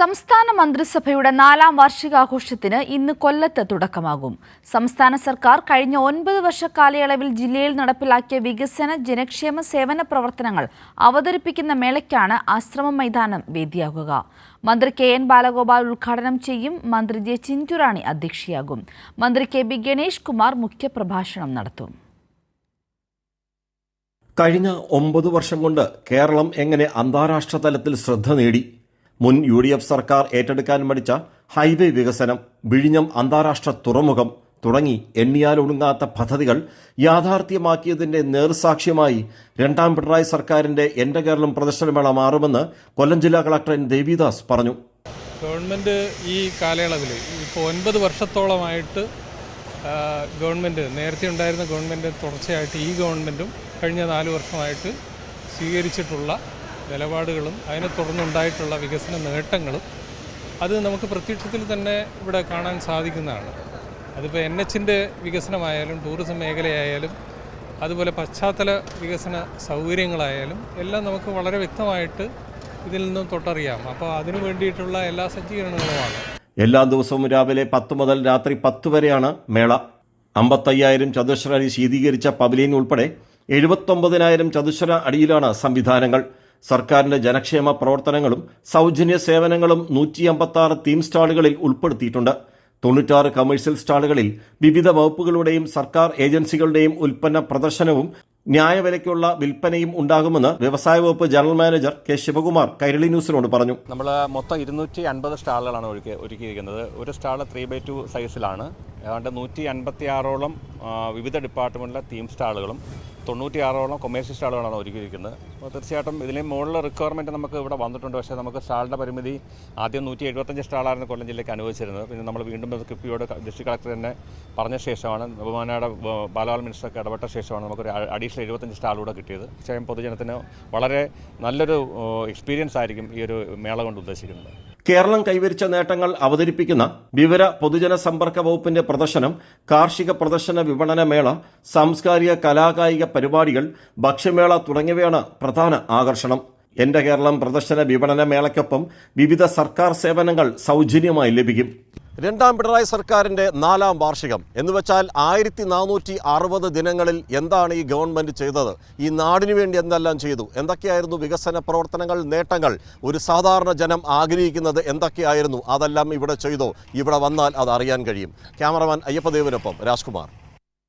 സംസ്ഥാന മന്ത്രിസഭയുടെ നാലാം വാർഷികാഘോഷത്തിന് ഇന്ന് കൊല്ലത്ത് തുടക്കമാകും. സംസ്ഥാന സർക്കാർ കഴിഞ്ഞ ഒൻപത് വർഷ കാലയളവിൽ ജില്ലയിൽ നടപ്പിലാക്കിയ വികസന ജനക്ഷേമ സേവന പ്രവർത്തനങ്ങൾ അവതരിപ്പിക്കുന്ന മേളയ്ക്കാണ് ആശ്രമ മൈതാനം വേദിയാകുക. മന്ത്രി കെ എൻ ബാലഗോപാൽ ഉദ്ഘാടനം ചെയ്യും. മന്ത്രി ജെ ചിഞ്ചുറാണി അധ്യക്ഷയാകും. മന്ത്രി കെ ബി ഗണേഷ് കുമാർ മുഖ്യപ്രഭാഷണം നടത്തും. കഴിഞ്ഞ ഒമ്പത് വർഷം കൊണ്ട് കേരളം എങ്ങനെ അന്താരാഷ്ട്ര തലത്തിൽ ശ്രദ്ധ നേടി? മുൻ യു ഡി എഫ് സർക്കാർ ഏറ്റെടുക്കാൻ മടിച്ച ഹൈവേ വികസനം വിഴിഞ്ഞം അന്താരാഷ്ട്ര തുറമുഖം തുടങ്ങി എണ്ണിയാലൊടുങ്ങാത്ത പദ്ധതികൾ യാഥാർത്ഥ്യമാക്കിയതിന്റെ നേർസാക്ഷ്യമായി രണ്ടാം പിണറായി സർക്കാരിന്റെ എന്റെ കേരളം പ്രദർശനമേള മാറുമെന്ന് കൊല്ലം ജില്ലാ കളക്ടർ ദേവിദാസ് പറഞ്ഞു. ഗവൺമെന്റ് ഈ കാലയളവിൽ ഇപ്പോൾ ഒൻപത് വർഷത്തോളമായിട്ട് ഗവൺമെന്റ് നേരത്തെ ഉണ്ടായിരുന്ന ഗവൺമെന്റ് തുടർച്ചയായിട്ട് ഈ ഗവൺമെന്റും കഴിഞ്ഞ നാല് വർഷമായിട്ട് സ്വീകരിച്ചിട്ടുള്ള നിലപാടുകളും അതിനെ തുടർന്നുണ്ടായിട്ടുള്ള വികസന നേട്ടങ്ങളും അത് നമുക്ക് പ്രത്യക്ഷത്തിൽ തന്നെ ഇവിടെ കാണാൻ സാധിക്കുന്നതാണ്. അതിപ്പോൾ എൻ എച്ചിന്റെ വികസനമായാലും ടൂറിസം മേഖലയായാലും അതുപോലെ പശ്ചാത്തല വികസന സൗകര്യങ്ങളായാലും എല്ലാം നമുക്ക് വളരെ വ്യക്തമായിട്ട് ഇതിൽ നിന്നും തൊട്ടറിയാം. അപ്പോൾ അതിനു വേണ്ടിയിട്ടുള്ള എല്ലാ സജ്ജീകരണങ്ങളുമാണ്. എല്ലാ ദിവസവും രാവിലെ പത്ത് മുതൽ രാത്രി പത്ത് വരെയാണ് മേള. അമ്പത്തയ്യായിരം ചതുശ്ര അടി ശീതീകരിച്ച പവലിയൻ ഉൾപ്പെടെ എഴുപത്തൊമ്പതിനായിരം ചതുശ്ര അടിയിലാണ് സംവിധാനങ്ങൾ. സർക്കാരിന്റെ ജനക്ഷേമ പ്രവർത്തനങ്ങളും സൗജന്യ സേവനങ്ങളും നൂറ്റി അമ്പത്തി തീം സ്റ്റാളുകളിൽ ഉൾപ്പെടുത്തിയിട്ടുണ്ട്. തൊണ്ണൂറ്റാറ് കമേഴ്സ്യൽ സ്റ്റാളുകളിൽ വിവിധ വകുപ്പുകളുടെയും സർക്കാർ ഏജൻസികളുടെയും ഉൽപ്പന്ന പ്രദർശനവും ന്യായവിലയ്ക്കുള്ള വിൽപ്പനയും ഉണ്ടാകുമെന്ന് വ്യവസായ വകുപ്പ് general manager K Sivakumar Kairali ന്യൂസിനോട് പറഞ്ഞു. നമ്മൾ മൊത്തം ഇരുന്നൂറ്റി അൻപത് സ്റ്റാളുകളാണ് ഒരുക്കി ഒരുക്കിയിരിക്കുന്നത്. ഒരു സ്റ്റാൾ ത്രീ ബൈ ടു സൈസിലാണ്. ഏതാണ്ട് നൂറ്റി അൻപത്തി ആറോളം വിവിധ ഡിപ്പാർട്ട്മെന്റിലെ തീം സ്റ്റാളുകളും തൊണ്ണൂറ്റി ആറോളം കൊമേഴ്സ്യൽ സ്റ്റാളുകളാണ് ഒരുക്കിയിരിക്കുന്നത്. അപ്പോൾ തീർച്ചയായിട്ടും ഇതിലെ മുകളിലെ റിക്വയർമെന്റ് നമുക്ക് ഇവിടെ വന്നിട്ടുണ്ട്. പക്ഷേ നമുക്ക് സ്റ്റാളിന്റെ പരിമിതി ആദ്യം നൂറ്റി എഴുപത്തഞ്ച് സ്റ്റാളായിരുന്നു കൊല്ലം ജില്ലയ്ക്ക് അനുവദിച്ചിരുന്നത്. പിന്നെ നമ്മൾ വീണ്ടും അത് കിഫ്ബിയോട് ഡിസ്ട്രിക്ട് കളക്ടർ തന്നെ പറഞ്ഞ ശേഷമാണ് ബഹുമാനയുടെ ബാലവാൾ മിനിസ്റ്റർക്ക് ഇടപെട്ട ശേഷമാണ് നമുക്കൊരു അഡീഷണൽ എഴുപത്തഞ്ച് സ്റ്റാൾ കൂടെ കിട്ടിയത്. തീർച്ചയായും പൊതുജനത്തിന് വളരെ നല്ലൊരു എക്സ്പീരിയൻസ് ആയിരിക്കും ഈ ഒരു മേള കൊണ്ട് ഉദ്ദേശിക്കുന്നത്. കേരളം കൈവരിച്ച നേട്ടങ്ങൾ അവതരിപ്പിക്കുന്ന വിവര പൊതുജന സമ്പർക്ക വകുപ്പിന്റെ പ്രദർശനം കാർഷിക പ്രദർശന വിപണന മേള സാംസ്കാരിക കലാകായിക പരിപാടികൾ ഭക്ഷ്യമേള തുടങ്ങിയവയാണ് പ്രധാന ആകർഷണം. എന്റെ കേരളം പ്രദർശന വിപണന മേളയ്ക്കൊപ്പം വിവിധ സർക്കാർ സേവനങ്ങൾ സൗജന്യമായി ലഭിക്കും. രണ്ടാം പിണറായി സർക്കാരിന്റെ നാലാം വാർഷികം. എന്നുവെച്ചാൽ ആയിരത്തി നാനൂറ്റി അറുപത് ദിനങ്ങളിൽ എന്താണ് ഈ ഗവൺമെന്റ് ചെയ്തത്? ഈ നാടിനു വേണ്ടി എന്തെല്ലാം ചെയ്തു? എന്തൊക്കെയായിരുന്നു വികസന പ്രവർത്തനങ്ങൾ നേട്ടങ്ങൾ? ഒരു സാധാരണ ജനം ആഗ്രഹിക്കുന്നത് എന്തൊക്കെയായിരുന്നു? അതെല്ലാം ഇവിടെ ചെയ്തോ? ഇവിടെ വന്നാൽ അത് അറിയാൻ കഴിയും. ക്യാമറമാൻ അയ്യപ്പദേവിനൊപ്പം രാജ്കുമാർ.